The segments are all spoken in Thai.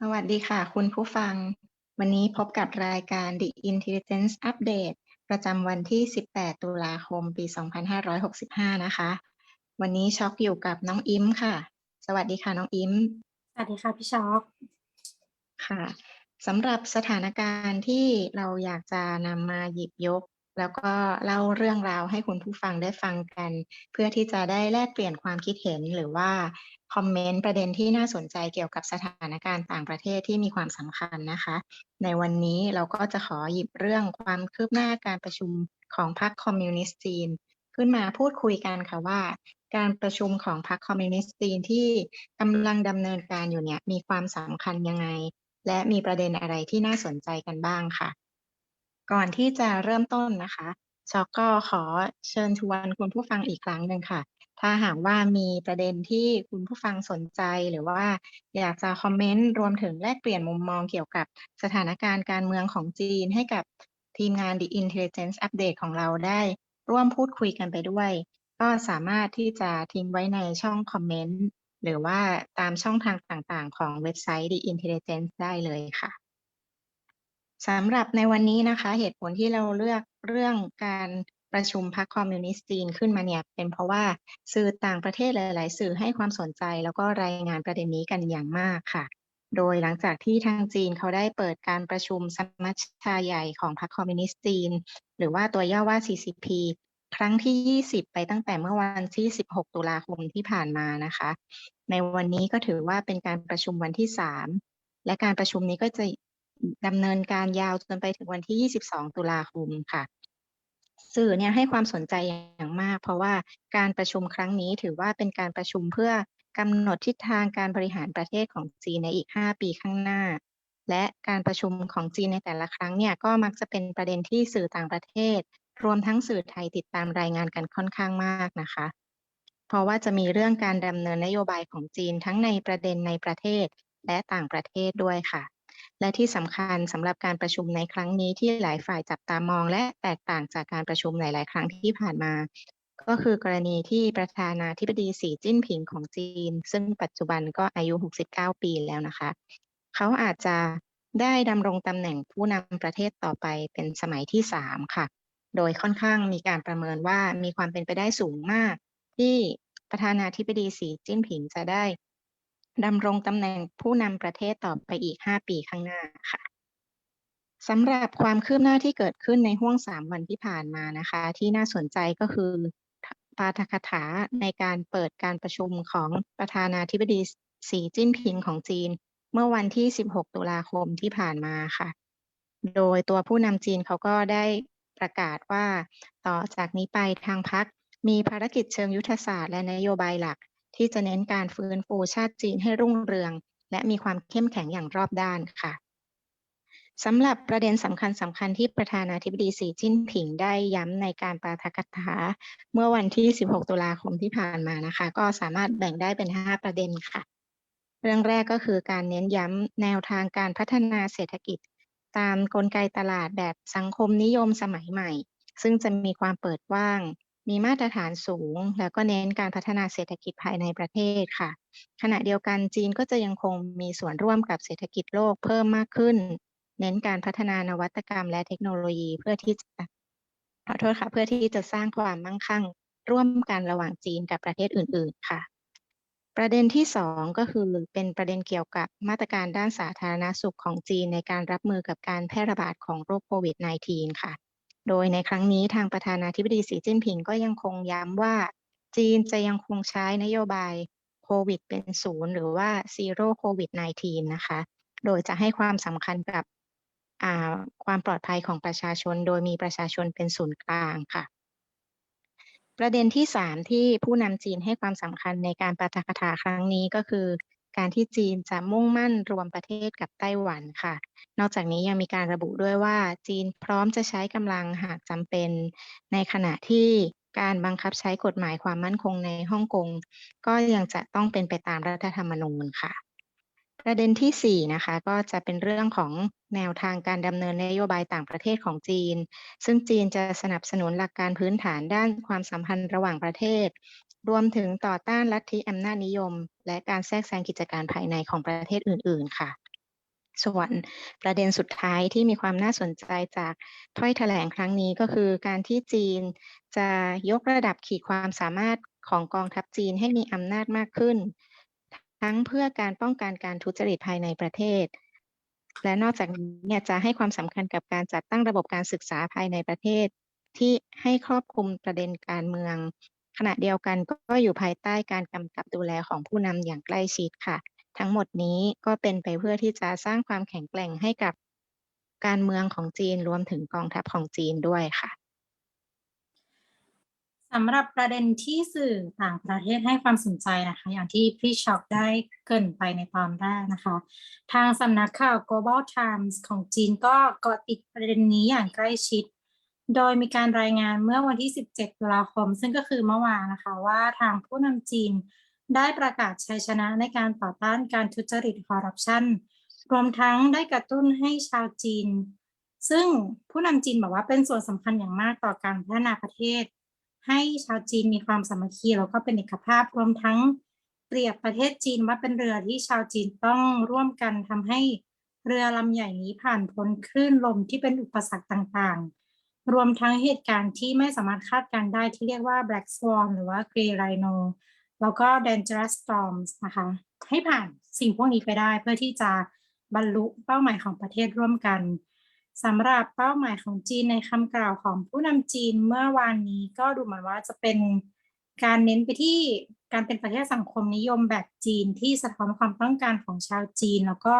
สวัสดีค่ะ คุณผู้ฟัง วันนี้พบกับรายการ The Intelligence Update ประจำวันที่ 18 ตุลาคม ปี 2565 นะคะ วันนี้ช็อกอยู่กับน้องอิมค่ะ สวัสดีค่ะน้องอิมสวัสดีค่ะพี่ช็อกค่ะสำหรับสถานการณ์ที่เราอยากจะนำมาหยิบยก แล้วก็เล่าเรื่องราวให้คุณผู้ฟังได้ฟังกัน เพื่อที่จะได้แลกเปลี่ยนความคิดเห็นหรือว่าคอมเมนต์ประเด็นที่น่าสนใจเกี่ยวกับสถานการณ์ต่างประเทศที่มีความสำคัญนะคะ ในวันนี้เราก็จะขอหยิบเรื่องความคืบหน้าการประชุมของพรรคคอมมิวนิสต์จีน ขึ้นมาพูดคุยกันค่ะว่า การประชุมของพรรคคอมมิวนิสต์จีนที่กำลังดำเนินการอยู่เนี่ยมีความสำคัญยังไง และมีประเด็นอะไรที่น่าสนใจกันบ้างค่ะ ก่อนที่จะเริ่มต้นนะคะชอกก็ขอเชิญชวนคุณผู้ฟังอีกครั้งหนึ่งค่ะ ถ้าหากว่ามีประเด็นที่คุณผู้ฟังสนใจหรือว่าอยากจะคอมเมนต์รวมถึงแลกเปลี่ยนมุมมองเกี่ยวกับสถานการณ์การเมืองของจีนให้กับทีมงาน The Intelligence Update ของเราได้ ร่วมพูดคุยกันไปด้วย ก็สามารถที่จะทิ้งไว้ในช่องคอมเมนต์หรือว่าตามช่องทางต่างๆ ของเว็บไซต์ The Intelligence ได้เลยค่ะ สำหรับในวันนี้นะคะ เหตุผลที่เราเลือกเรื่องการประชุมพรรคคอมมิวนิสต์จีนขึ้นมาเนี่ย เป็นเพราะว่าสื่อต่างประเทศหลาย ๆ สื่อให้ความสนใจแล้วก็รายงานประเด็นนี้กันอย่างมากค่ะ โดยหลังจากที่ทางจีนเขาได้เปิดการประชุมสมัชชาใหญ่ของพรรคคอมมิวนิสต์จีน หรือว่าตัวย่อว่า CCP ครั้งที่ 20 ไปตั้งแต่เมื่อวันที่ 16 ตุลาคมที่ผ่านมานะคะ ในวันนี้ก็ถือว่าเป็นการประชุมวันที่ 3 และการประชุมนี้ก็จะ ดำเนินการยาวจนไปถึงวันที่ 22 ตุลาคมค่ะ สื่อเนี่ยให้ความสนใจอย่างมาก เพราะว่าการประชุมครั้งนี้ถือว่าเป็นการประชุมเพื่อกำหนดทิศทางการบริหารประเทศของจีนในอีก 5 ปีข้างหน้า และการประชุมของจีนในแต่ละครั้งเนี่ยก็มักจะเป็นประเด็นที่สื่อต่างประเทศ รวมทั้งสื่อไทยติดตามรายงานกันค่อนข้างมากนะคะ เพราะว่าจะมีเรื่องการดำเนินนโยบายของจีนทั้งในประเด็นในประเทศและต่างประเทศด้วยค่ะ และที่สำคัญสำหรับการประชุมในครั้งนี้ที่หลายฝ่ายจับตามอง และแตกต่างจากการประชุมหลาย ๆ ครั้งที่ผ่านมา ก็คือกรณีที่ประธานาธิบดีสีจิ้นผิงของจีน ซึ่งปัจจุบันก็อายุ 69 ปีแล้วนะคะ เขาอาจจะได้ดำรงตำแหน่งผู้นำประเทศต่อไปเป็นสมัยที่ 3 ค่ะ โดยค่อนข้างมีการประเมินว่ามีความเป็นไปได้สูงมาก ที่ประธานาธิบดีสีจิ้นผิงจะได้ ดำรงตำแหน่งผู้นำประเทศต่อไปอีก 5 ปีข้างหน้าค่ะสำหรับความคืบหน้าที่เกิดขึ้นในห่วง 3 วันที่ผ่านมานะคะ ที่น่าสนใจก็คือปาฐกถาในการเปิดการประชุมของประธานาธิบดีสีจิ้นผิงของจีน เมื่อวันที่ 16 ตุลาคมที่ผ่านมาค่ะ โดยตัวผู้นำจีนเขาก็ได้ประกาศว่า ต่อจากนี้ไปทางพรรคมีภารกิจเชิงยุทธศาสตร์และนโยบายหลัก ที่จะเน้นการฟื้นฟูชาติจีนให้รุ่งเรือง และมีความเข้มแข็งอย่างรอบด้านค่ะสำหรับประเด็นสำคัญสำคัญที่ประธานาธิบดีสีจิ้นผิงได้ย้ำในการปาฐกถาเมื่อวันที่ 16 ตุลาคมที่ผ่านมานะคะ ก็สามารถแบ่งได้เป็น 5 ประเด็นค่ะ เรื่องแรกก็คือการเน้นย้ำแนวทางการพัฒนาเศรษฐกิจ ตามกลไกตลาดแบบสังคมนิยมสมัยใหม่ ซึ่งจะมีความเปิดกว้าง มีมาตรฐานสูง แล้วก็เน้นการพัฒนาเศรษฐกิจภายในประเทศค่ะ ขณะเดียวกันจีนก็จะยังคงมีส่วนร่วมกับเศรษฐกิจโลกเพิ่มมากขึ้น เน้นการพัฒนานวัตกรรมและเทคโนโลยีเพื่อที่จะขอโทษค่ะเพื่อที่จะสร้างความมั่งคั่ง ร่วมกันระหว่างจีนกับประเทศอื่น ๆ ค่ะ ประเด็นที่สองก็คือเป็นประเด็นเกี่ยวกับมาตรการด้านสาธารณสุขของจีนในการรับมือกับการแพร่ระบาดของโรคโควิด -19 ค่ะ โดยในครั้งนี้ทางประธานาธิบดีสีจิ้นผิงก็ยังคงย้ำว่า จีนจะยังคงใช้นโยบายโควิดเป็นศูนย์หรือว่าซีโร่โควิด -19 นะคะ โดยจะให้ความสำคัญกับความปลอดภัยของประชาชน โดยมีประชาชนเป็นศูนย์กลางค่ะ ประเด็นที่ 3 ที่ผู้นำจีนให้ความสำคัญในการปาฐกถาครั้งนี้ก็คือ การที่จีนจะมุ่งมั่นรวมประเทศกับไต้หวันค่ะ นอกจากนี้ยังมีการระบุด้วยว่าจีนพร้อมจะใช้กำลังหากจำเป็น ในขณะที่การบังคับใช้กฎหมายความมั่นคงในฮ่องกงก็ยังจะต้องเป็นไปตามรัฐธรรมนูญค่ะ ประเด็นที่ 4 นะคะ ก็จะเป็นเรื่องของแนวทางการดำเนินนโยบายต่างประเทศของจีน ซึ่งจีนจะสนับสนุนหลักการพื้นฐานด้านความสัมพันธ์ระหว่างประเทศ รวมถึงต่อต้านลัทธิอำนาจนิยม และการแทรกแซงกิจการภายในของประเทศอื่น ๆ ค่ะ ส่วนประเด็นสุดท้ายที่มีความน่าสนใจจากถ้อยแถลงครั้งนี้ก็คือการที่จีนจะยกระดับขีดความสามารถของกองทัพจีนให้มีอำนาจมากขึ้น ทั้งเพื่อการป้องกันการทุจริตภายในประเทศ และนอกจากนี้เนี่ยจะให้ความสำคัญกับการจัดตั้งระบบการศึกษาภายในประเทศ ที่ให้ครอบคลุมประเด็นการเมือง ขณะเดียวกันก็อยู่ภายใต้การกำกับดูแลของผู้นำอย่างใกล้ชิดค่ะ ทั้งหมดนี้ก็เป็นไปเพื่อที่จะสร้างความแข็งแกร่งให้กับการเมืองของจีนรวมถึงกองทัพของจีนด้วยค่ะสำหรับประเด็นที่สื่อต่างประเทศให้ความสนใจนะคะ อย่างที่พี่ช็อกได้เกินไปในตอนแรกนะคะ ทางสำนักข่าว Global Times ของจีนก็เกาะติดประเด็นนี้อย่างใกล้ชิด โดยมีการรายงานเมื่อวันที่ 17 ตุลาคม ซึ่งก็คือเมื่อวานนะคะว่าทางผู้นำจีนได้ประกาศชัยชนะในการต่อต้านการทุจริตคอร์รัปชันรวมทั้งได้กระตุ้นให้ชาวจีน ซึ่งผู้นำจีนบอกว่าเป็นส่วนสำคัญอย่างมากต่อการพัฒนาประเทศ ให้ชาวจีนมีความสามัคคีแล้วก็เป็นเอกภาพรวมทั้งเปรียบประเทศจีนว่าเป็นเรือที่ชาวจีนต้องร่วมกันทำให้เรือลำใหญ่นี้ผ่านพ้นคลื่นลมที่เป็นอุปสรรคต่างๆ รวมทั้งเหตุการณ์ที่ไม่สามารถคาดการได้ที่เรียกว่า black swan หรือว่า grey rhino แล้วก็ dangerous storms นะคะ ให้ผ่านสิ่งพวกนี้ไปได้เพื่อที่จะบรรลุเป้าหมายของประเทศร่วมกันสำหรับเป้าหมายของจีนในคำกล่าวของผู้นำจีนเมื่อวานนี้ก็ดูเหมือนว่าจะเป็นการเน้นไปที่การเป็นประเทศสังคมนิยมแบบจีนที่สะท้อนความต้องการของชาวจีน แล้วก็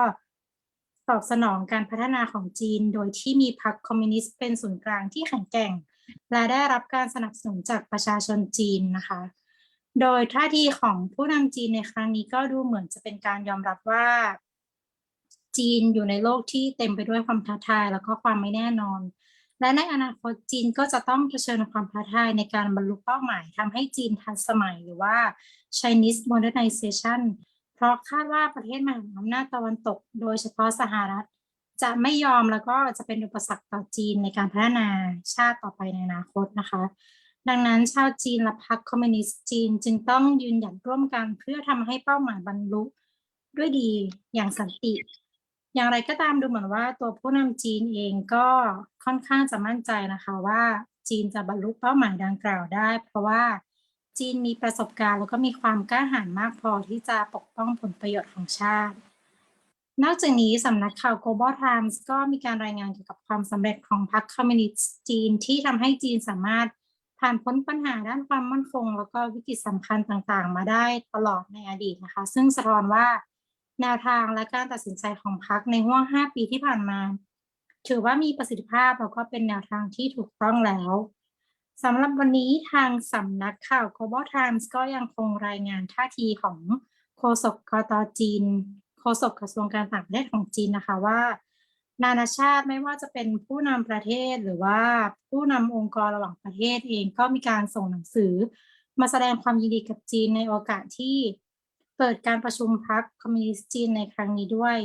ตอบสนองการพัฒนาของจีน โดยที่มีพรรคคอมมิวนิสต์เป็นศูนย์กลางที่แข็งแกร่ง และได้รับการสนับสนุนจากประชาชนจีนนะคะ โดยท่าทีของผู้นำจีนในครั้งนี้ก็ดูเหมือนจะเป็นการยอมรับว่า จีนอยู่ในโลกที่เต็มไปด้วยความท้าทาย แล้วก็ความไม่แน่นอน และในอนาคตจีนก็จะต้องเผชิญความท้าทายในการบรรลุเป้าหมายทำให้จีนทันสมัยหรือว่า Chinese modernization เพราะคาดว่าประเทศมหาอำนาจตะวันตก โดยเฉพาะสหรัฐ จะไม่ยอมแล้วก็จะเป็นอุปสรรคต่อจีนในการพัฒนาชาติต่อไปในอนาคตนะคะ ดังนั้นชาวจีนและพรรคคอมมิวนิสต์จีนจึงต้องยืนหยัดร่วมกันเพื่อทำให้เป้าหมายบรรลุด้วยดีอย่างสันติ อย่างไรก็ตามดูเหมือนว่าตัวผู้นำจีนเองก็ค่อนข้างจะมั่นใจนะคะว่าจีนจะบรรลุเป้าหมายดังกล่าวได้ เพราะว่า จีนมีประสบการณ์แล้วก็มีความกล้าหาญมากพอที่จะปกป้องผลประโยชน์ของชาติ นอกจากนี้สำนักข่าว Global Times ก็มีการรายงานเกี่ยวกับความสำเร็จของพรรคคอมมิวนิสต์จีนที่ทำให้จีนสามารถผ่านพ้นปัญหาด้านความมั่นคง แล้วก็วิกฤตสำคัญต่างๆ มาได้ตลอดในอดีตนะคะ ซึ่งสะท้อนว่าแนวทางและการตัดสินใจของพรรคในห่วง 5 ปีที่ผ่านมา ถือว่ามีประสิทธิภาพแล้วก็เป็นแนวทางที่ถูกต้องแล้ว สำหรับวันนี้ทางสำนักข่าว Global Times ก็ยังคงรายงานท่าทีของโฆษกกตจีนโฆษกกระทรวงการต่างประเทศของจีนนะคะว่า นานาชาติไม่ว่าจะเป็นผู้นำประเทศหรือว่าผู้นำองค์กรระหว่างประเทศเองก็มีการส่งหนังสือ มาแสดงความยินดีกับจีนในโอกาสที่เปิดการประชุมพรรคคอมมิวนิสต์จีนในครั้งนี้ด้วย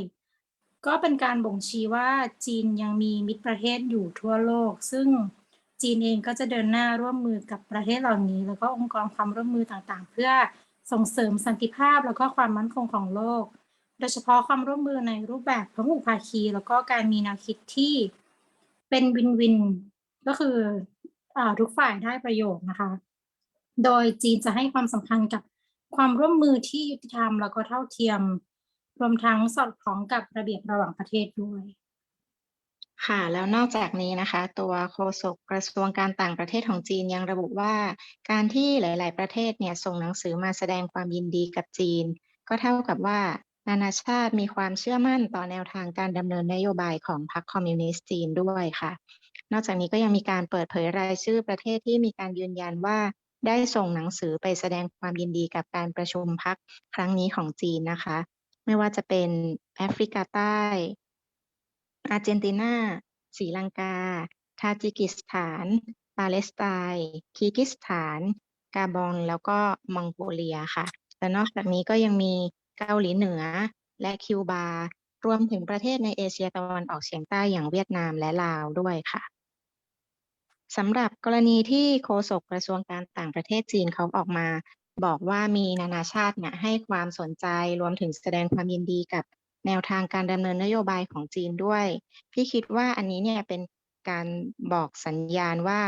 ก็เป็นการบ่งชี้ว่าจีนยังมีมิตรประเทศอยู่ทั่วโลก ซึ่ง จีนเองก็จะเดินหน้าร่วมมือกับประเทศเหล่านี้ แล้วก็องค์กรความร่วมมือต่างๆ เพื่อส่งเสริมสันติภาพแล้วก็ความมั่นคงของโลก โดยเฉพาะความร่วมมือในรูปแบบพหุภาคี แล้วก็การมีแนวคิดที่เป็นวินวินก็คืออทุกฝ่ายได้ประโยชน์นะคะ โดยจีนจะให้ความสำคัญกับความร่วมมือที่ยุติธรรมแล้วก็เท่าเทียม รวมทั้งสอดคล้องกับระเบียบระหว่างประเทศด้วย ค่ะ แล้วนอกจากนี้นะคะ ตัวโฆษกกระทรวงการต่างประเทศของจีนยังระบุว่า การที่หลาย ๆ ประเทศเนี่ยส่งหนังสือมาแสดงความยินดีกับจีน ก็เท่ากับว่า นานาชาติมีความเชื่อมั่นต่อแนวทางการดำเนินนโยบายของพรรคคอมมิวนิสต์จีนด้วยค่ะ นอกจากนี้ก็ยังมีการเปิดเผยรายชื่อประเทศที่มีการยืนยันว่าได้ส่งหนังสือไปแสดงความยินดีกับการประชุมพรรคครั้งนี้ของจีนนะคะ ไม่ว่าจะเป็นแอฟริกาใต้ อาร์เจนตินาศรีลังกา ทาจิกิสถาน ปาเลสไตน์คีร์กิสถาน กาบอนแล้วก็มองโกเลียค่ะ และนอกจากนี้ก็ยังมีเกาหลีเหนือและคิวบา รวมถึงประเทศในเอเชียตะวันออกเฉียงใต้อย่างเวียดนามและลาวด้วยค่ะสำหรับกรณีที่โฆษกกระทรวงการต่างประเทศจีนเขาออกมา บอกว่ามีนานาชาติเนี่ยให้ความสนใจรวมถึงแสดงความยินดีกับ แนวทางการดำเนินนโยบายของจีนด้วย พี่คิดว่าอันนี้เนี่ยเป็นการบอกสัญญาณว่า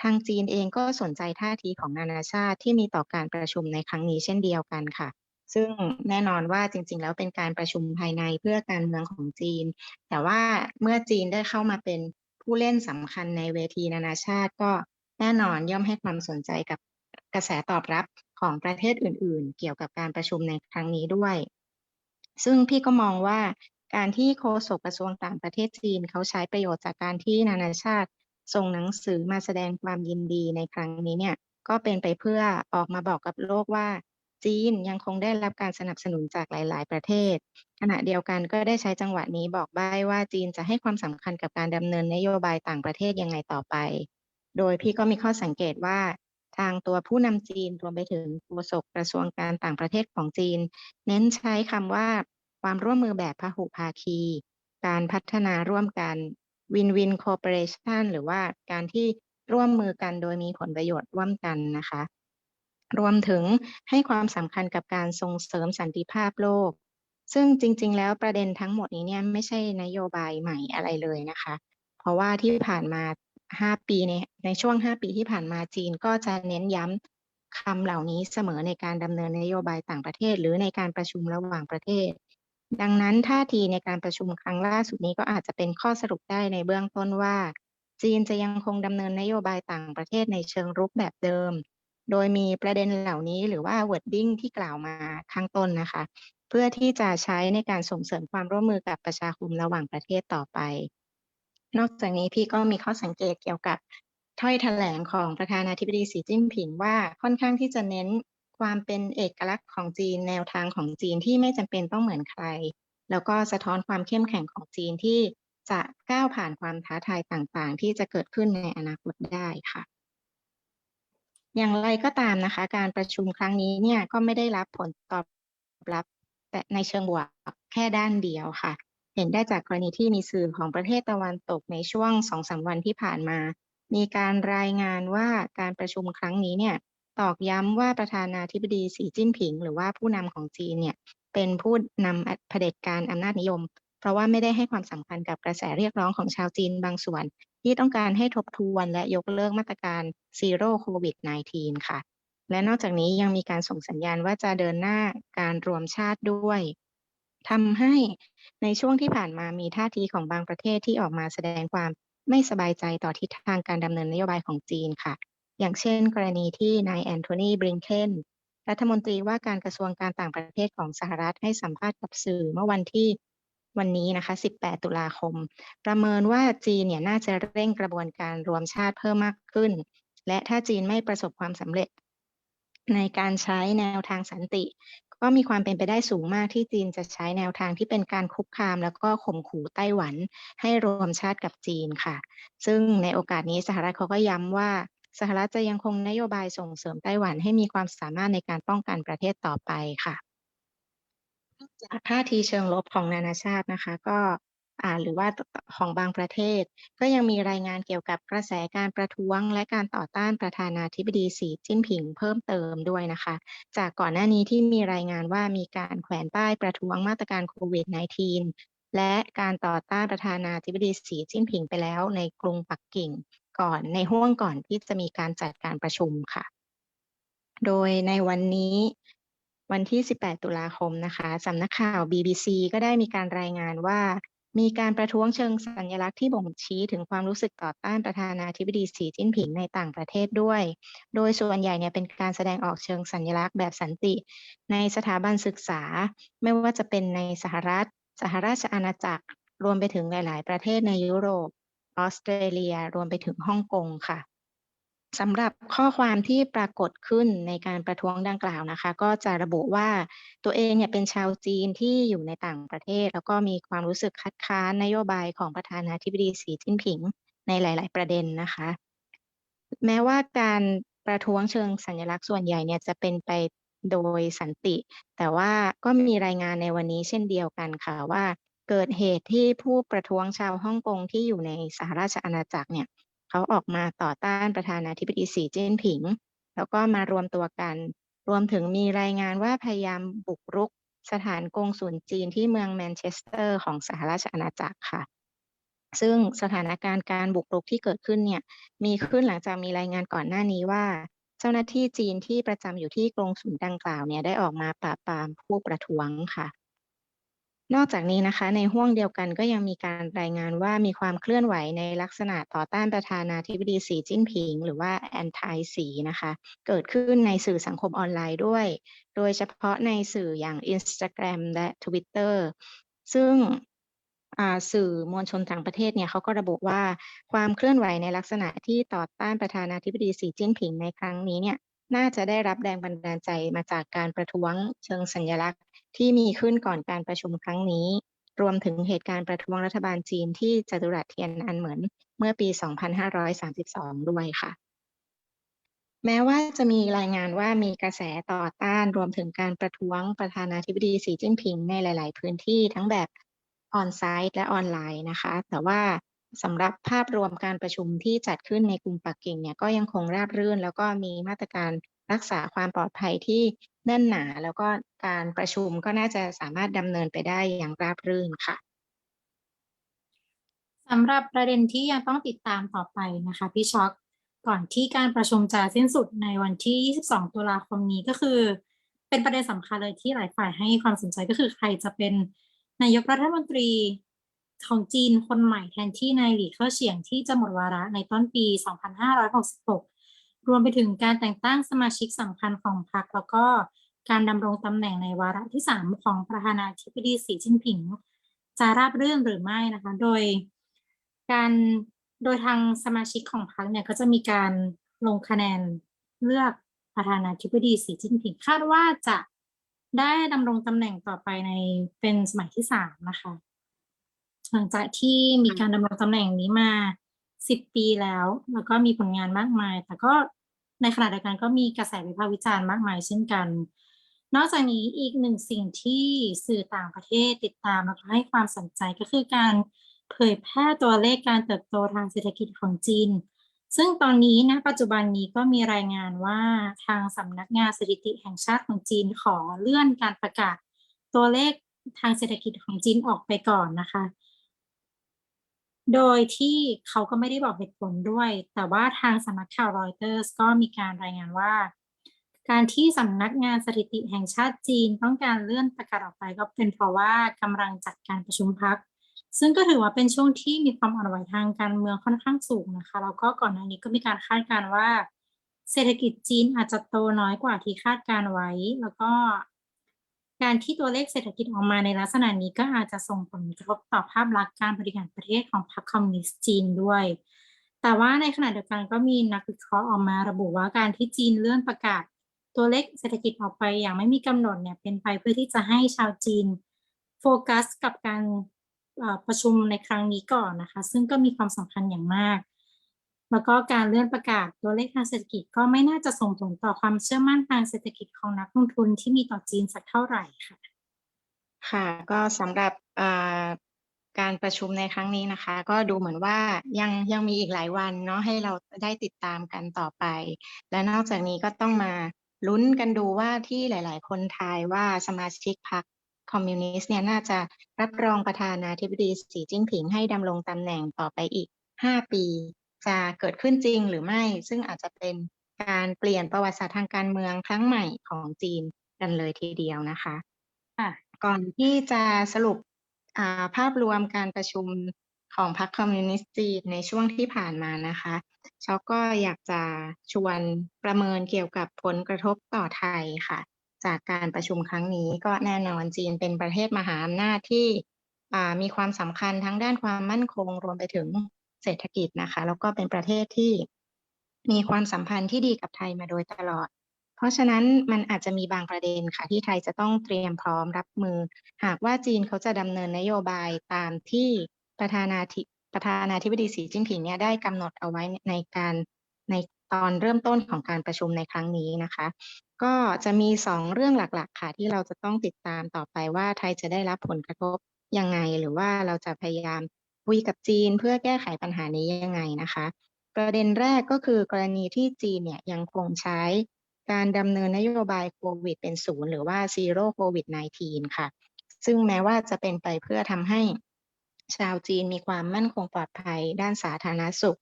ทางจีนเองก็สนใจท่าทีของนานาชาติที่มีต่อการประชุมในครั้งนี้เช่นเดียวกันค่ะ ซึ่งแน่นอนว่าจริง ๆ แล้วเป็นการประชุมภายในเพื่อการเมืองของจีน แต่ว่าเมื่อจีนได้เข้ามาเป็นผู้เล่นสำคัญในเวทีนานาชาติก็แน่นอนย่อมให้ความสนใจกับกระแสตอบรับของประเทศอื่น ๆ เกี่ยวกับการประชุมในครั้งนี้ด้วย ซึ่งพี่ก็มองว่าการที่โฆษกกระทรวงต่างประเทศจีน เขาใช้ประโยชน์จากการที่นานาชาติส่งหนังสือมาแสดงความยินดีในครั้งนี้เนี่ยก็เป็นไปเพื่อออกมาบอกกับโลกว่า จีนยังคงได้รับการสนับสนุนจากหลาย ๆ ประเทศ ขณะเดียวกันก็ได้ใช้จังหวะนี้บอกใบ้ว่าจีนจะให้ความสำคัญกับการดำเนินนโยบายต่างประเทศยังไงต่อไป โดยพี่ก็มีข้อสังเกตว่า ทางตัวผู้นำจีนรวมไปถึงโฆษกกระทรวงการต่างประเทศของจีน เน้นใช้คำว่าความร่วมมือแบบพหุภาคี การพัฒนาร่วมกัน Win-Win Cooperation หรือว่าการที่ร่วมมือกันโดยมีผลประโยชน์ร่วมกันนะคะ รวมถึงให้ความสำคัญกับการส่งเสริมสันติภาพโลก ซึ่งจริง ๆ แล้วประเด็นทั้งหมดนี้เนี่ยไม่ใช่นโยบายใหม่อะไรเลยนะคะ เพราะว่าที่ผ่านมา 5 ปีในในช่วง 5 ปีที่ผ่านมาจีนก็จะเน้นย้ำคำเหล่านี้เสมอในการดำเนินนโยบายต่างประเทศ หรือในการประชุมระหว่างประเทศ ดังนั้นท่าทีในการประชุมครั้งล่าสุดนี้ก็อาจจะเป็นข้อสรุปได้ในเบื้องต้นว่า จีนจะยังคงดำเนินนโยบายต่างประเทศในเชิงรุกแบบเดิม โดยมีประเด็นเหล่านี้หรือว่า wording ที่กล่าวมาข้างต้นนะคะ เพื่อที่จะใช้ในการส่งเสริมความร่วมมือกับประชาคมระหว่างประเทศต่อไป นอกจากนี้พี่ก็มีข้อสังเกตเกี่ยวกับถ้อยแถลงของประธานาธิบดีสีจิ้นผิงว่าค่อนข้างที่จะเน้นความเป็นเอกลักษณ์ของจีนแนวทางของจีนที่ไม่จำเป็นต้องเหมือนใคร แล้วก็สะท้อนความเข้มแข็งของจีนที่จะก้าวผ่านความท้าทายต่างๆ ที่จะเกิดขึ้นในอนาคตได้ค่ะ อย่างไรก็ตามนะคะ การประชุมครั้งนี้เนี่ยก็ไม่ได้รับผลตอบรับแต่ในเชิงบวกแค่ด้านเดียวค่ะ เห็นได้จากกรณีที่มีสื่อของประเทศตะวันตกในช่วง2-3วันที่ผ่านมา มีการรายงานว่าการประชุมครั้งนี้เนี่ยตอกย้ำว่าประธานาธิบดีสีจิ้นผิง หรือว่าผู้นำของจีนเนี่ยเป็นผู้นำเผด็จการอำนาจนิยม เพราะว่าไม่ได้ให้ความสำคัญกับกระแสเรียกร้องของชาวจีนบางส่วน ที่ต้องการให้ทบทวนและยกเลิกมาตรการ Zero COVID 19 ค่ะ และนอกจากนี้ยังมีการส่งสัญญาณว่าจะเดินหน้าการรวมชาติด้วย ทำให้ในช่วงที่ผ่านมามีท่าทีของบางประเทศที่ออกมาแสดงความไม่สบายใจต่อทิศทางการดำเนินนโยบายของจีนค่ะ อย่างเช่น กรณีที่นายแอนโทนีบริงเคนรัฐมนตรีว่าการกระทรวงการต่างประเทศของสหรัฐให้สัมภาษณ์กับสื่อเมื่อวันที่วันนี้นะคะ 18 ตุลาคม ประเมินว่าจีนเนี่ยน่าจะเร่งกระบวนการรวมชาติเพิ่มมากขึ้น และถ้าจีนไม่ประสบความสำเร็จ ในการใช้แนวทางสันติ ก็มีความเป็นไปได้สูงมากที่จีนจะใช้แนวทางที่เป็นการคุกคาม แล้วก็ข่มขู่ไต้หวัน ให้รวมชาติกับจีนค่ะ ซึ่งในโอกาสนี้สหรัฐเขาก็ย้ำว่าสหรัฐจะยังคงนโยบายส่งเสริมไต้หวันให้มีความสามารถในการป้องกันประเทศต่อไปค่ะจากท่าทีเชิงลบของนานาชาตินะคะ ก็ อ่าหรือว่าของบางประเทศ ก็ยังมีรายงานเกี่ยวกับกระแสการประท้วง และการต่อต้านประธานาธิบดีสีจิ้นผิงเพิ่มเติมด้วยนะคะ จากก่อนหน้านี้ที่มีรายงานว่ามีการแขวนป้ายประท้วงมาตรการโควิด -19 และการต่อต้านประธานาธิบดีสีจิ้นผิงไปแล้วในกรุงปักกิ่งก่อนในห้วงก่อนที่จะมีการจัดการประชุมค่ะ โดยในวันนี้วันที่ 18 ตุลาคมนะคะ สำนักข่าว BBC ก็ได้มีการรายงานว่า มีการประท้วงเชิงสัญลักษณ์ที่บ่งชี้ถึงความรู้สึกต่อต้านประธานาธิบดีสีจิ้นผิงในต่างประเทศด้วย โดยส่วนใหญ่เนี่ยเป็นการแสดงออกเชิงสัญลักษณ์แบบสันติ ในสถาบันศึกษา ไม่ว่าจะเป็นในสหรัฐ สหราชอาณาจักร รวมไปถึงหลาย ๆ ประเทศในยุโรป ออสเตรเลีย รวมไปถึงฮ่องกงค่ะ สำหรับข้อความที่ปรากฏขึ้นในการประท้วงดังกล่าวนะคะ ก็จะระบุว่าตัวเองเนี่ยเป็นชาวจีนที่อยู่ในต่างประเทศ แล้วก็มีความรู้สึกคัดค้านนโยบายของประธานาธิบดีสีจิ้นผิงในหลาย ๆ ประเด็นนะคะ แม้ว่าการประท้วงเชิงสัญลักษณ์ส่วนใหญ่เนี่ยจะเป็นไปโดยสันติ แต่ว่าก็มีรายงานในวันนี้เช่นเดียวกันค่ะว่าเกิดเหตุที่ผู้ประท้วงชาวฮ่องกงที่อยู่ในสหราชอาณาจักรเนี่ย เขาออกมาต่อต้านประธานาธิบดีสีเจิ้นผิง แล้วก็มารวมตัวกัน รวมถึงมีรายงานว่าพยายามบุกรุกสถานกงสุลจีนที่เมืองแมนเชสเตอร์ของสหราชอาณาจักรค่ะ ซึ่งสถานการณ์การบุกรุกที่เกิดขึ้นเนี่ย มีขึ้นหลังจากมีรายงานก่อนหน้านี้ว่า เจ้าหน้าที่จีนที่ประจำอยู่ที่กรงสุลดังกล่าวเนี่ยได้ออกมาปราบปรามผู้ประท้วงค่ะ นอกจากนี้นะคะ ในห้วงเดียวกันก็ยังมีการรายงานว่ามีความเคลื่อนไหวในลักษณะต่อต้านประธานาธิบดีสีจิ้นผิง หรือว่า anti สีนะคะ เกิดขึ้นในสื่อสังคมออนไลน์ด้วย โดยเฉพาะในสื่ออย่าง Instagram และ Twitter ซึ่งสื่อมวลชนต่างประเทศเนี่ยเขาก็ระบุว่าความเคลื่อนไหวในลักษณะที่ต่อต้านประธานาธิบดีสีจิ้นผิงในครั้งนี้เนี่ยน่าจะได้รับแรงบันดาลใจมาจากการประท้วงเชิงสัญลักษณ์ ที่มีขึ้นก่อนการประชุมครั้งนี้ รวมถึงเหตุการณ์ประท้วงรัฐบาลจีนที่จตุรัสเทียนอันเหมือนเมื่อปี 2532 ด้วยค่ะแม้ว่าจะมีรายงานว่ามีกระแสต่อต้านรวมถึงการประท้วงประธานาธิบดีสีจิ้นผิงในหลาย ๆ พื้นที่ทั้งแบบออนไซต์และออนไลน์นะคะ แต่ว่าสำหรับภาพรวมการประชุมที่จัดขึ้นในกรุงปักกิ่งเนี่ยก็ยังคงราบรื่น แล้วก็มีมาตรการ รักษาความปลอดภัยที่แน่นหนา แล้วก็การประชุมก็น่าจะสามารถดำเนินไปได้อย่างราบรื่นค่ะสำหรับประเด็นที่ยังต้องติดตามต่อไปนะคะพี่ช็อกก่อนที่การประชุมจะสิ้นสุดในวันที่ 22 ตุลาคมนี้ก็คือ เป็นประเด็นสำคัญเลยที่หลายฝ่ายให้ความสนใจก็คือใครจะเป็นนายกรัฐมนตรีของจีนคนใหม่แทนที่นายหลี่เค่อเฉียงที่จะหมดวาระในต้นปี 2566 รวมไปถึงการแต่งตั้งสมาชิกสำคัญของพรรคแล้วก็การดำรงตำแหน่งในวาระที่ 3 ของประธานาธิบดีสีจิ้นผิง จะราบเรื่นหรือไม่นะคะ โดยการโดยทางสมาชิกของพรรคเนี่ยก็จะมีการลงคะแนนเลือกประธานาธิบดีสีจิ้นผิงคาดว่าจะได้ดำรงตำแหน่งต่อไปในเป็นสมัยที่สามนะคะ หลังจากที่มีการดำรงตำแหน่งนี้มา สิบปีแล้ว แล้วก็มีผลงานมากมาย แต่ก็ในขณะเดียวกันก็มีกระแสวิพากษ์วิจารณ์มากมายเช่นกัน นอกจากนี้อีกหนึ่งสิ่งที่สื่อต่างประเทศติดตามแล้วก็ให้ความสนใจก็คือการเผยแพร่ตัวเลขการเติบโตทางเศรษฐกิจของจีน ซึ่งตอนนี้นะปัจจุบันนี้ก็มีรายงานว่าทางสำนักงานสถิติแห่งชาติของจีนขอเลื่อนการประกาศตัวเลขทางเศรษฐกิจของจีนออกไปก่อนนะคะ โดยที่เขาก็ไม่ได้บอกเหตุผลด้วย แต่ว่าทางสำนักข่าวรอยเตอร์สก็มีการรายงานว่า การที่สำนักงานสถิติแห่งชาติจีนต้องการเลื่อนประกาศออกไปก็เป็นเพราะว่ากำลังจัดการประชุมพัก ซึ่งก็ถือว่าเป็นช่วงที่มีความอ่อนไหวทางการเมืองค่อนข้างสูงนะคะ แล้วก็ก่อนหน้านี้ก็มีการคาดการณ์ว่า เศรษฐกิจจีนอาจจะโตน้อยกว่าที่คาดการไว้ แล้วก็ การที่ตัวเลขเศรษฐกิจออกมาในลักษณะนี้ก็อาจจะส่งผลกระทบต่อภาพลักษณ์การบริหารประเทศของพรรคคอมมิวนิสต์จีนด้วย แต่ว่าในขณะเดียวกันก็มีนักวิเคราะห์ออกมาระบุว่าการที่จีนเลื่อนประกาศ ตัวเลขเศรษฐกิจออกไปอย่างไม่มีกำหนดเนี่ยเป็นไปเพื่อที่จะให้ชาวจีนโฟกัสกับการประชุมในครั้งนี้ก่อนนะคะ ซึ่งก็มีความสำคัญอย่างมาก แล้วก็การเลื่อนประกาศตัวเลขทางเศรษฐกิจก็ไม่น่าจะส่งผลต่อความเชื่อมั่นทางเศรษฐกิจของนักลงทุนที่มีต่อจีนสักเท่าไหร่ค่ะ ค่ะ ก็สำหรับการประชุมในครั้งนี้นะคะ ก็ดูเหมือนว่ายังยังมีอีกหลายวันเนาะให้เราได้ติดตามกันต่อไป และนอกจากนี้ก็ต้องมาลุ้นกันดูว่าที่หลาย ๆ คนทายว่าสมาชิกพรรคคอมมิวนิสต์เนี่ยน่าจะรับรองประธานาธิบดีสีจิ้นผิงให้ดำรงตำแหน่งต่อไปอีก 5 ปี จะเกิดขึ้นจริงหรือไม่ ซึ่งอาจจะเป็นการเปลี่ยนประวัติศาสตร์ทางการเมืองครั้งใหม่ของจีนกันเลยทีเดียวนะคะค่ะก่อนที่จะสรุปอ่าภาพรวมการประชุมของพรรคคอมมิวนิสต์จีนในช่วงที่ผ่านมานะคะช็อกก็อยากจะชวนประเมินเกี่ยวกับผลกระทบต่อไทยค่ะ จากการประชุมครั้งนี้ก็แน่นอนจีนเป็นประเทศมหาอำนาจที่อ่ามีความสำคัญทั้งด้านความมั่นคง รวมไปถึง เศรษฐกิจนะคะ แล้วก็เป็นประเทศที่มีความสัมพันธ์ที่ดีกับไทยมาโดยตลอด เพราะฉะนั้นมันอาจจะมีบางประเด็นค่ะ ที่ไทยจะต้องเตรียมพร้อมรับมือ หากว่าจีนเขาจะดำเนินนโยบายตามที่ประธานาธิประธานาธิบดีสีจิ้นผิงเนี่ยได้กำหนดเอาไว้ในการในตอนเริ่มต้นของการประชุมในครั้งนี้นะคะ ก็จะมีสองเรื่องหลักๆ ค่ะ ที่เราจะต้องติดตามต่อไปว่าไทยจะได้รับผลกระทบยังไง หรือว่าเราจะพยายาม คุยกับจีนเพื่อแก้ไขปัญหานี้ยังไงนะคะ ประเด็นแรกก็คือกรณีที่จีนเนี่ยยังคงใช้การดำเนินนโยบายโควิดเป็นศูนย์หรือว่า Zero COVID-19 ค่ะ ซึ่งแม้ว่าจะเป็นไปเพื่อทำให้ชาวจีนมีความมั่นคงปลอดภัยด้านสาธารณสุข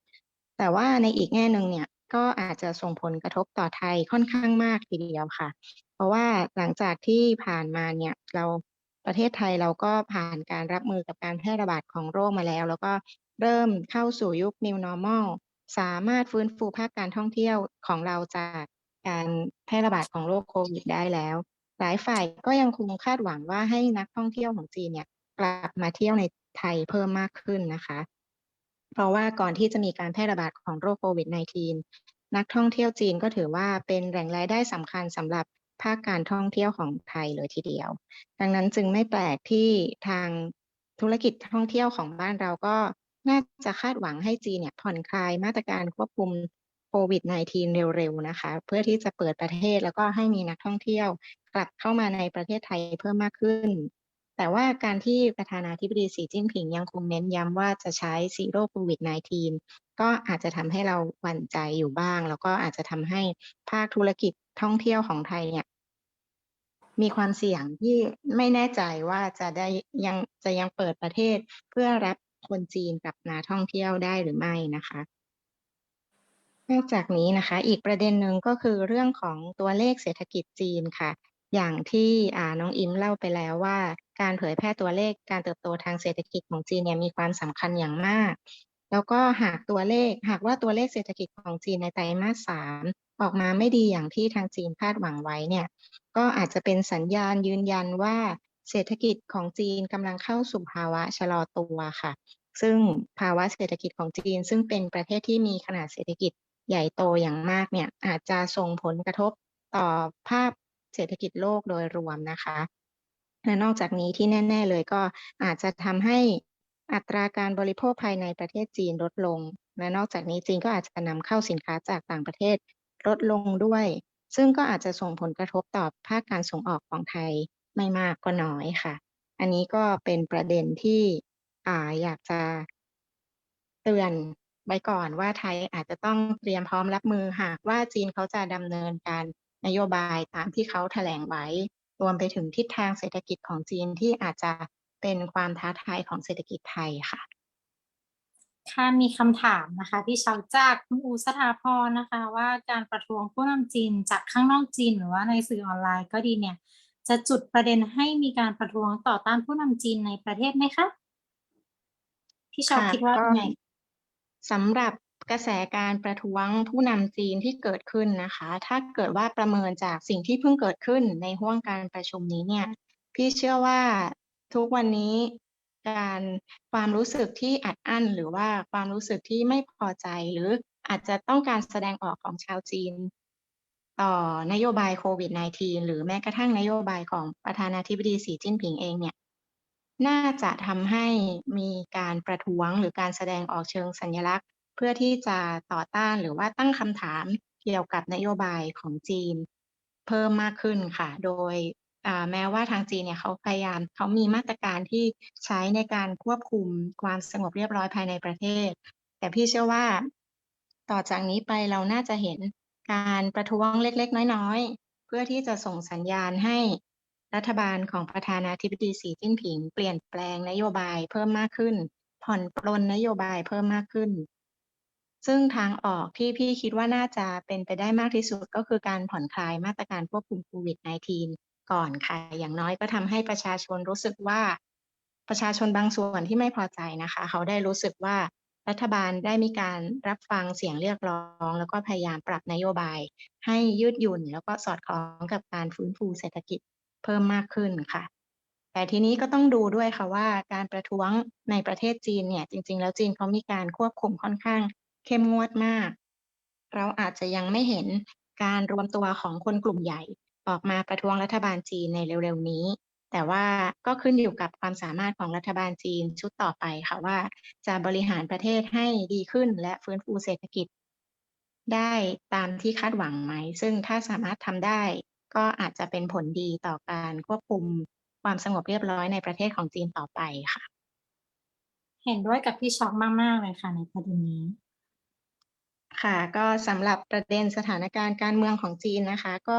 แต่ว่าในอีกแง่หนึ่งเนี่ยก็อาจจะส่งผลกระทบต่อไทยค่อนข้างมากทีเดียวค่ะ เพราะว่าหลังจากที่ผ่านมาเนี่ยเรา ประเทศไทยเราก็ผ่านการรับมือกับการแพร่ระบาดของโรคมาแล้ว แล้วก็เริ่มเข้าสู่ยุค New Normal สามารถฟื้นฟูภาคการท่องเที่ยวของเราจากการแพร่ระบาดของโรคโควิดได้แล้ว หลายฝ่ายก็ยังคงคาดหวังว่าให้นักท่องเที่ยวของจีนเนี่ยกลับมาเที่ยวในไทยเพิ่มมากขึ้นนะคะ เพราะว่าก่อนที่จะมีการแพร่ระบาดของโรคโควิด -19 นักท่องเที่ยวจีนก็ถือว่าเป็นแหล่งรายได้สำคัญสำหรับ ภาคการท่องเที่ยวของไทยเลยทีเดียว ดังนั้นจึงไม่แปลกที่ทางธุรกิจท่องเที่ยวของบ้านเราก็น่าจะคาดหวังให้จีนเนี่ยผ่อนคลายมาตรการควบคุมโควิด -19 เร็วๆนะคะ เพื่อที่จะเปิดประเทศแล้วก็ให้มีนักท่องเที่ยวกลับเข้ามาในประเทศไทยเพิ่มมากขึ้น แต่ว่าการที่ประธานาธิบดีสีจิ้นผิงยังคงเน้นย้ำว่าจะใช้ Zero COVID 19 ก็อาจจะทำให้เราหวั่นใจอยู่บ้าง แล้วก็อาจจะทำให้ภาคธุรกิจท่องเที่ยวของไทยเนี่ย มีความเสี่ยงที่ไม่แน่ใจว่าจะได้ยังจะยังเปิดประเทศเพื่อรับคนจีนกลับมาท่องเที่ยวได้หรือไม่นะคะนอกจากนี้นะคะ อีกประเด็นหนึ่งก็คือเรื่องของตัวเลขเศรษฐกิจจีนค่ะ อย่างที่น้องอิมเล่าไปแล้วว่า การเผยแพร่ตัวเลขการเติบโตทางเศรษฐกิจของจีนเนี่ยมีความสำคัญอย่างมาก แล้วก็หากตัวเลขหากว่าตัวเลขเศรษฐกิจของจีนในไตรมาสสาม ออกมาไม่ดีอย่างที่ทางจีนคาดหวังไว้เนี่ยก็อาจจะเป็นสัญญาณยืนยันว่าเศรษฐกิจของจีนกำลังเข้าสู่ภาวะชะลอตัวค่ะ ซึ่งภาวะเศรษฐกิจของจีน ซึ่งเป็นประเทศที่มีขนาดเศรษฐกิจใหญ่โตอย่างมากเนี่ยอาจจะส่งผลกระทบต่อภาพเศรษฐกิจโลกโดยรวมนะคะและนอกจากนี้ที่แน่ ๆ เลยก็อาจจะทำให้อัตราการบริโภคภายในประเทศจีนลดลง และนอกจากนี้จีนก็อาจจะนำเข้าสินค้าจากต่างประเทศ ลดลงด้วย ซึ่งก็อาจจะส่งผลกระทบต่อภาคการส่งออกของไทยไม่มากก็น้อยค่ะ อันนี้ก็เป็นประเด็นที่อ่าอยากจะเตือนไว้ก่อนว่าไทยอาจจะต้องเตรียมพร้อมรับมือหากว่าจีนเขาจะดำเนินการนโยบายตามที่เขาแถลงไว้ รวมไปถึงทิศทางเศรษฐกิจของจีนที่อาจจะเป็นความท้าทายของเศรษฐกิจไทยค่ะ ค่ะมีคำถามนะคะพี่ชักจากคุณอูสถาพรนะคะ ว่าการประท้วงผู้นำจีนจากข้างนอกจีนหรือว่าในสื่อออนไลน์ก็ดีเนี่ย จะจุดประเด็นให้มีการประท้วงต่อต้านผู้นำจีนในประเทศไหมคะพี่ชักค่ะคิดว่าก็เป็นไงสำหรับกระแสการประท้วงผู้นำจีนที่เกิดขึ้นนะคะ ถ้าเกิดว่าประเมินจากสิ่งที่เพิ่งเกิดขึ้นในห้วงการประชุมนี้เนี่ย พี่เชื่อว่าทุกวันนี้ การความรู้สึกที่อัดอั้น หรือว่าความรู้สึกที่ไม่พอใจ หรืออาจจะต้องการแสดงออกของชาวจีน ต่อนโยบายโควิด -19 หรือแม้กระทั่งนโยบายของประธานาธิบดีสีจิ้นผิงเองเนี่ยน่าจะทำให้มีการประท้วงหรือการแสดงออกเชิงสัญลักษณ์ เพื่อที่จะต่อต้านหรือว่าตั้งคำถามเกี่ยวกับนโยบายของจีน เพิ่มมากขึ้นค่ะ โดย อ่า แม้ว่าทางจีนเนี่ยเขาพยายาม เขามีมาตรการที่ใช้ในการควบคุมความสงบเรียบร้อยภายในประเทศ แต่พี่เชื่อว่า ต่อจากนี้ไปเราน่าจะเห็นการประท้วงเล็กๆ น้อยๆ เพื่อที่จะส่งสัญญาณให้รัฐบาลของประธานาธิบดีสีจิ้นผิง เปลี่ยนแปลงนโยบายเพิ่มมากขึ้น ผ่อนปรนนโยบายเพิ่มมากขึ้น ซึ่งทางออกที่พี่คิดว่าน่าจะเป็นไปได้มากที่สุดก็คือการผ่อนคลายมาตรการควบคุมโควิด -19 ก่อนค่ะ อย่างน้อยก็ทำให้ประชาชนรู้สึกว่าประชาชนบางส่วนที่ไม่พอใจนะคะ เขาได้รู้สึกว่ารัฐบาลได้มีการรับฟังเสียงเรียกร้อง แล้วก็พยายามปรับนโยบาย ให้ยืดหยุ่น แล้วก็สอดคล้องกับการฟื้นฟูเศรษฐกิจเพิ่มมากขึ้นค่ะ แต่ทีนี้ก็ต้องดูด้วยค่ะว่าการประท้วงในประเทศจีนเนี่ย จริง ๆ แล้วจีนเขามีการควบคุมค่อนข้างเข้มงวดมาก เราอาจจะยังไม่เห็นการรวมตัวของคนกลุ่มใหญ่ ออกมาประท้วงรัฐบาลจีนในเร็วๆนี้ แต่ว่าก็ขึ้นอยู่กับความสามารถของรัฐบาลจีนชุดต่อไปค่ะว่า จะบริหารประเทศให้ดีขึ้นและฟื้นฟูเศรษฐกิจ ได้ตามที่คาดหวังไหม ซึ่งถ้าสามารถทำได้ ก็อาจจะเป็นผลดีต่อการควบคุมความสงบเรียบร้อยในประเทศของจีนต่อไปค่ะ เห็นด้วยกับพี่ช็อกมาก ๆ เลยค่ะในประเด็นนี้ค่ะก็สำหรับประเด็นสถานการณ์การเมืองของจีนนะคะ ก็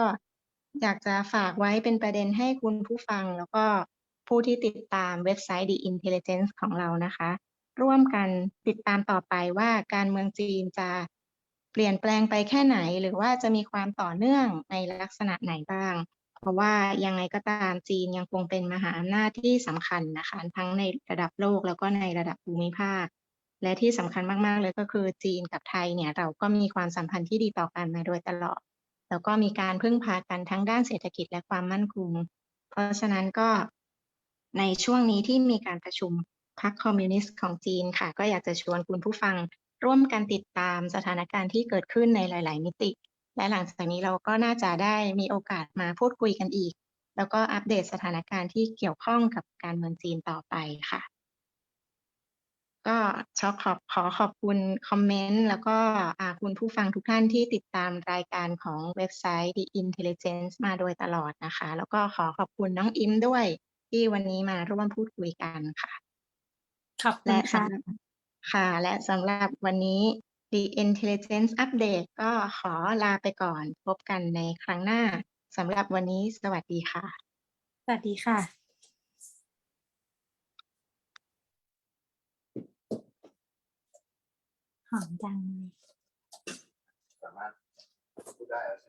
อยากจะฝากไว้เป็นประเด็นให้คุณผู้ฟัง แล้วก็ผู้ที่ติดตามเว็บไซต์ The Intelligence ของเรานะคะ ร่วมกันติดตามต่อไปว่าการเมืองจีนจะเปลี่ยนแปลงไปแค่ไหน หรือว่าจะมีความต่อเนื่องในลักษณะไหนบ้าง เพราะว่ายังไงก็ตามจีนยังคงเป็นมหาอำนาจที่สำคัญนะคะ ทั้งในระดับโลกแล้วก็ในระดับภูมิภาค และที่สำคัญมาก ๆ เลยก็คือจีนกับไทยเนี่ยเราก็มีความสัมพันธ์ที่ดีต่อกันมาโดยตลอด แล้วก็มีการพึ่งพากันทั้งด้านเศรษฐกิจและความมั่นคง เพราะฉะนั้นก็ในช่วงนี้ที่มีการประชุมพรรคคอมมิวนิสต์ของจีนค่ะ ก็อยากจะชวนคุณผู้ฟังร่วมกันติดตามสถานการณ์ที่เกิดขึ้นในหลาย ๆ มิติ และหลังจากนี้เราก็น่าจะได้มีโอกาสมาพูดคุยกันอีก แล้วก็อัปเดตสถานการณ์ที่เกี่ยวข้องกับการเมืองจีนต่อไปค่ะ ก็ชอขอบขอขอบคุณคอมเมนต์แล้วก็อ่าคุณผู้ฟังทุกท่านที่ติดตามรายการของเว็บไซต์ The Intelligence มาโดยตลอดนะคะ แล้วก็ขอขอบคุณน้องอิมด้วย ที่วันนี้มาร่วมพูดคุยกันค่ะขอบคุณและค่ะสำหรับค่ะ และสำหรับวันนี้ The Intelligence Update ก็ขอลาไปก่อน พบกันในครั้งหน้าสำหรับวันนี้สวัสดีค่ะ สวัสดีค่ะ หอมจังเลย สามารถพูดได้แล้วใช่ไหม